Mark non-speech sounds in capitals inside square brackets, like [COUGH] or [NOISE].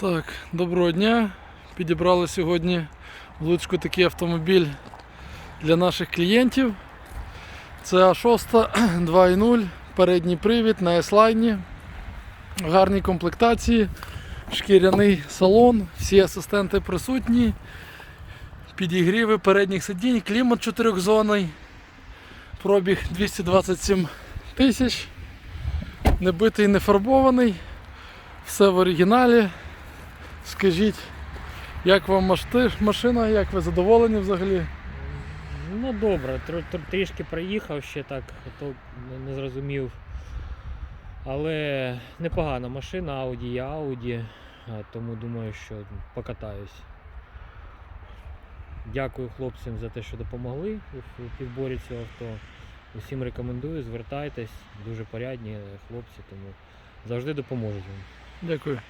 Так, доброго дня. Підібрали сьогодні в Луцьку такий автомобіль для наших клієнтів. Це А6 2.0, [CLEARS THROAT] передній привід на S-Line. Гарні комплектації, шкіряний салон, всі асистенти присутні, підігріви передніх сидінь, клімат чотирьохзонний, пробіг 227 тисяч, не битий, не фарбований, все в оригіналі. Скажіть, як вам машина, як ви задоволені взагалі? Ну добре, тр- тр- трішки проїхав ще так, то не- зрозумів. Але непогана машина, Audi є Audi, тому думаю, що покатаюсь. Дякую хлопцям за те, що допомогли у підборі цього авто. Усім рекомендую, звертайтесь, дуже порядні хлопці, тому завжди допоможуть вам. Дякую.